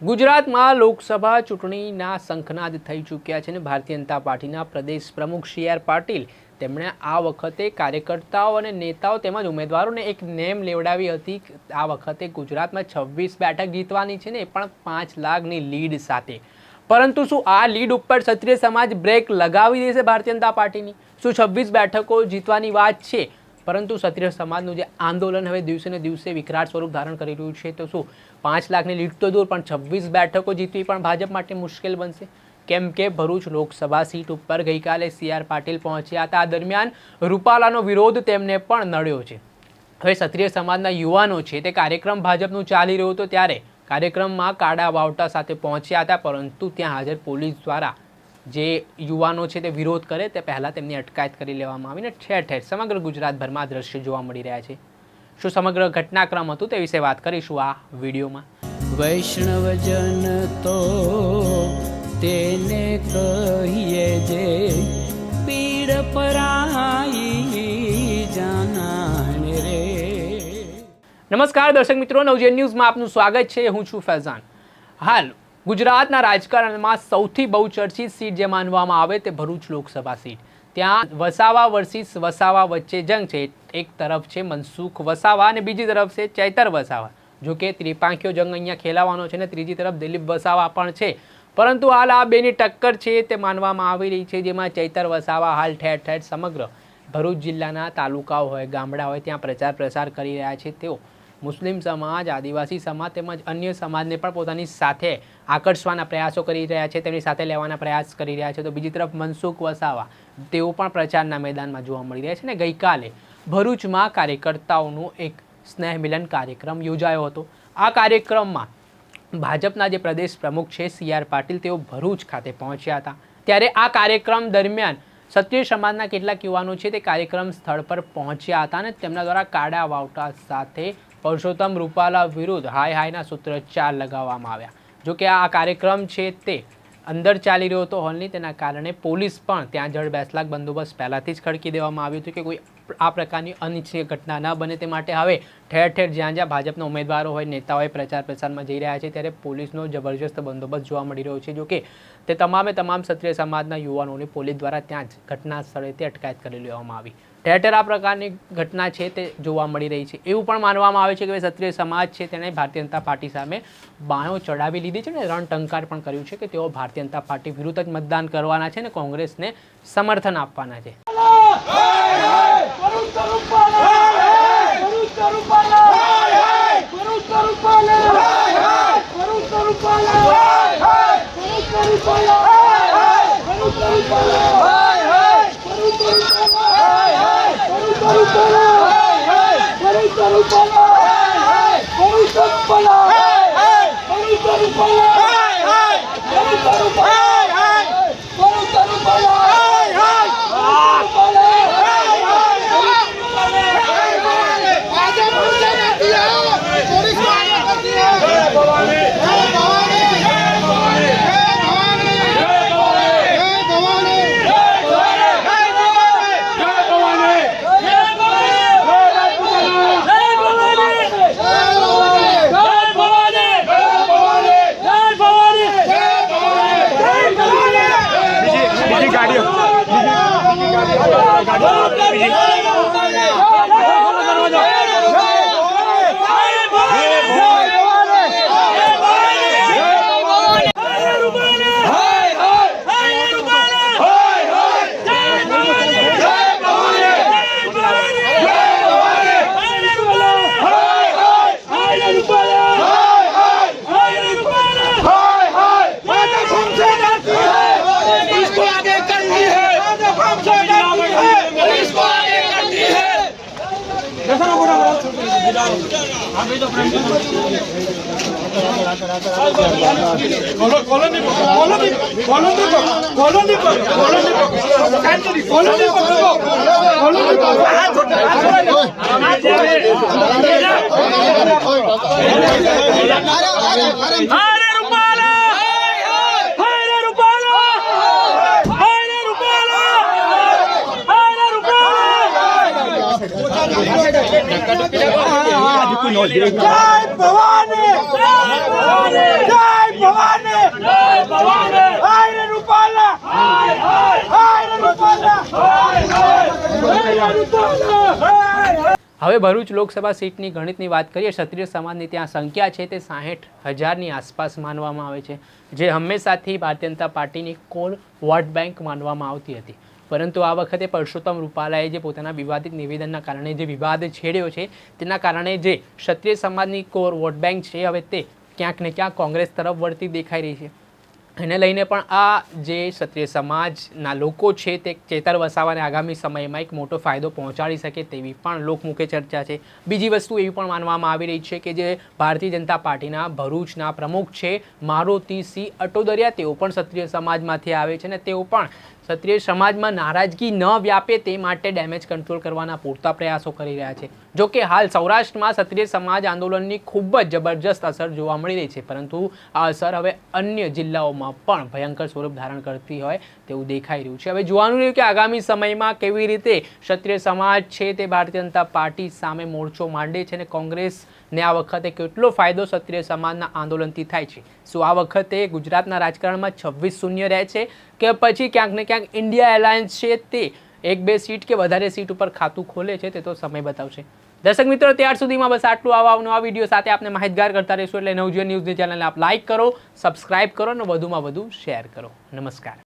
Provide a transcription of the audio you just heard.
ગુજરાતમાં લોકસભા ચૂંટણીના શંખનાદ થઈ ચૂક્યા છે અને ભારતીય જનતા પાર્ટીના પ્રદેશ પ્રમુખ સી આર પાટીલ તેમણે આ વખતે કાર્યકર્તાઓ અને નેતાઓ તેમજ ઉમેદવારોને એક નેમ લેવડાવી હતી આ વખતે ગુજરાતમાં છવ્વીસ બેઠક જીતવાની છે ને એ પણ પાંચ લાખની લીડ સાથે. પરંતુ શું આ લીડ ઉપર ક્ષત્રિય સમાજ બ્રેક લગાવી દેશે ભારતીય જનતા પાર્ટીની? શું છવ્વીસ બેઠકો જીતવાની વાત છે? પરંતુ ક્ષત્રિય સમાજનું જે આંદોલન હવે દિવસે ને દિવસે વિકરાળ સ્વરૂપ ધારણ કરી રહ્યું છે, તો શું? પાંચ લાખની લીડ તો દૂર, પણ છવ્વીસ બેઠકો જીતવી પણ ભાજપ માટે મુશ્કેલ બનશે? કેમ કે ભરૂચ લોકસભા સીટ ઉપર ગઈકાલે સી આર પાટીલ પહોંચ્યા હતા. આ દરમિયાન રૂપાલાનો વિરોધ તેમને પણ નડ્યો છે. હવે ક્ષત્રિય સમાજના યુવાનો છે, તે કાર્યક્રમ ભાજપનું ચાલી રહ્યો હતો ત્યારે કાર્યક્રમમાં કાળા વાવટા સાથે પહોંચ્યા હતા, પરંતુ ત્યાં હાજર પોલીસ દ્વારા જે યુવાનો છે તે વિરોધ કરે તે પહેલાં તેમની અટકાયત કરી લેવામાં આવીને ઠેર ઠેર સમગ્ર ગુજરાતભરમાં દ્રશ્યો જોવા મળી રહ્યા છે. શું સમગ્ર ઘટનાક્રમ હતું તે વિશે વાત કરીશું આ વિડીયોમાં. વૈષ્ણવજન તો તેને કહીએ જે પીડ પરાઈ જાનાને રે. નમસ્કાર દર્શક મિત્રો નવજેન ન્યૂઝમાં આપનું સ્વાગત છે. હું છું ફૈઝાન. હાલ ગુજરાતના રાજકારણમાં સૌથી બહુ ચર્ચિત સીટ જે માનવામાં આવે તે ભરૂચ લોકસભા સીટ. ત્યાં વસાવા વર્સિસ વસાવા વચ્ચે જંગ છે. એક તરફ છે મનસુખ વસાવા અને બીજી તરફ છે ચૈતર વસાવા. જો કે ત્રિપાંખ્યો જંગ અહીંયા ખેલાવાનો છે ને ત્રીજી તરફ દિલીપ વસાવા પણ છે. પરંતુ હાલ આ બેની ટક્કર છે તે માનવામાં આવી રહી છે જેમાં ચૈતર વસાવા હાલ ઠેર ઠેર સમગ્ર ભરૂચ જિલ્લાના તાલુકાઓ હોય, ગામડા હોય, ત્યાં પ્રચાર પ્રસાર કરી રહ્યા છે તેઓ. મુસ્લિમ સમાજ, આદિવાસી સમાજ તેમજ અન્ય સમાજને પણ પોતાની સાથે આકર્ષવાના પ્રયાસો કરી રહ્યા છે, તેમની સાથે લેવાના પ્રયાસ કરી રહ્યા છે. તો બીજી તરફ મનસુખ વસાવા, તેઓ પણ પ્રચારના મેદાનમાં જોવા મળી રહ્યા છે ને ગઈકાલે ભરૂચમાં કાર્યકર્તાઓનું એક સ્નેહ મિલન કાર્યક્રમ યોજાયો હતો. આ કાર્યક્રમમાં ભાજપના જે પ્રદેશ પ્રમુખ છે, સી આર પાટીલ, તેઓ ભરૂચ ખાતે પહોંચ્યા હતા. ત્યારે આ કાર્યક્રમ દરમિયાન ક્ષત્રિય સમાજના કેટલાક યુવાનો છે તે કાર્યક્રમ સ્થળ પર પહોંચ્યા હતા અને તેમના દ્વારા કાળા વાવટા સાથે પરસોત્તમ રૂપાલા વિરુદ્ધ હાય હાયના સૂત્રોચ્ચાર લગાવવામાં આવ્યા. જો કે આ કાર્યક્રમ છે તે અંદર ચાલી રહ્યો હતો હોલની, તેના કારણે પોલીસ પણ ત્યાં જળ બેસલાક બંદોબસ્ત પહેલાંથી જ ખડકી દેવામાં આવ્યું હતું કે કોઈ આ પ્રકારની અનિચ્છનીય ઘટના ન બને તે માટે હવે ઠેર ઠેર જ્યાં જ્યાં ભાજપના ઉમેદવારો હોય નેતાઓ હોય પ્રચાર પ્રસારમાં જઈ રહ્યા છે, ત્યારે પોલીસનો જબરજસ્ત બંદોબસ્ત જોવા મળી રહ્યો છે. જો કે તે તમામે તમામ ક્ષત્રિય સમાજના યુવાનોની પોલીસ દ્વારા ત્યાં જ ઘટના સ્થળેથી અટકાયત કરી લેવામાં આવી. ઠેર આ પ્રકારની ઘટના છે તે જોવા મળી રહી છે. એવું પણ માનવામાં આવે છે કે ક્ષત્રિય સમાજ છે તેણે ભારતીય જનતા પાર્ટી સામે બાયો ચડાવી લીધી છે ને રણટંકાર પણ કર્યું છે કે તેઓ ભારતીય જનતા પાર્ટી વિરુદ્ધ જ મતદાન કરવાના છે ને કોંગ્રેસને સમર્થન આપવાના છે. আরে Rupala! Jai Bhavani! Jai Bhavani! Jai Bhavani જય ભવાની હાય રે રૂપાલા હાય હાય હાય રે રૂપાલા હાય હાય હાય રે રૂપાલા હાય હાય હવે ભરૂચ લોકસભા સીટની ગણિતની વાત કરીએ, ક્ષત્રિય સમાજની ત્યાં સંખ્યા છે તે સાહીઠ હજારની આસપાસ માનવામાં આવે છે, જે હંમેશાથી ભારતીય જનતા પાર્ટીની કોલ વોટ બેંક માનવામાં આવતી હતી. પરંતુ આ વખતે પરસોત્તમ રૂપાલાએ જે પોતાના વિવાદિત નિવેદનના કારણે જે વિવાદ છેડ્યો છે, તેના કારણે જે ક્ષત્રિય સમાજની કોર વોટ બેંક છે, હવે તે ક્યાંક ને ક્યાંક કોંગ્રેસ તરફ વળતી દેખાઈ રહી છે. એને લઈને પણ આ જે ક્ષત્રિય સમાજના લોકો છે તે ચેતર વસાવાને આગામી સમયમાં એક મોટો ફાયદો પહોંચાડી શકે તેવી પણ લોકમુખે ચર્ચા છે. બીજી વસ્તુ એવી પણ માનવામાં આવી રહી છે કે જે ભારતીય જનતા પાર્ટીના ભરૂચના પ્રમુખ છે, મારુતિ સિંહ અટોદરિયા. તેઓ પણ ક્ષત્રિય સમાજમાંથી આવે છે અને તેઓ પણ ક્ષત્રિય સમાજમાં નારાજગી ન વ્યાપે તે માટે ડેમેજ કંટ્રોલ કરવાના પૂરતા પ્રયાસો કરી રહ્યા છે. જો કે હાલ સૌરાષ્ટ્રમાં ક્ષત્રિય સમાજ આંદોલનની ખૂબ જ જબરજસ્ત અસર જોવા મળી રહી છે, પરંતુ આ અસર હવે અન્ય જિલ્લાઓમાં પણ ભયંકર સ્વરૂપ ધારણ કરતી હોય તેવું દેખાઈ રહ્યું છે. હવે જોવાનું રહ્યું કે આગામી સમયમાં કેવી રીતે ક્ષત્રિય સમાજ છે તે ભારતીય જનતા પાર્ટી સામે મોરચો માંડે છે અને કોંગ્રેસને આ વખતે કેટલો ફાયદો ક્ષત્રિય સમાજના આંદોલનથી થાય છે? શું આ વખતે ગુજરાતના રાજકારણમાં છવ્વીસ શૂન્ય રહે છે કે પછી ક્યાંક ને ક્યાંક ઇન્ડિયા એલાયન્સ છે તે એક બે સીટ કે વધારે સીટ ઉપર ખાતું ખોલે છે તે તો સમય બતાવશે. દર્શક મિત્રો, ત્યાર સુધીમાં બસ આટલું આવા નવા વીડિયો સાથે આપને માહિતગાર કરતા રહીશું એટલે નવજીવન ન્યૂઝની ચેનલને આપ લાઇક કરો સબસ્ક્રાઇબ કરો અને વધુમાં વધુ શેર કરો. નમસ્કાર.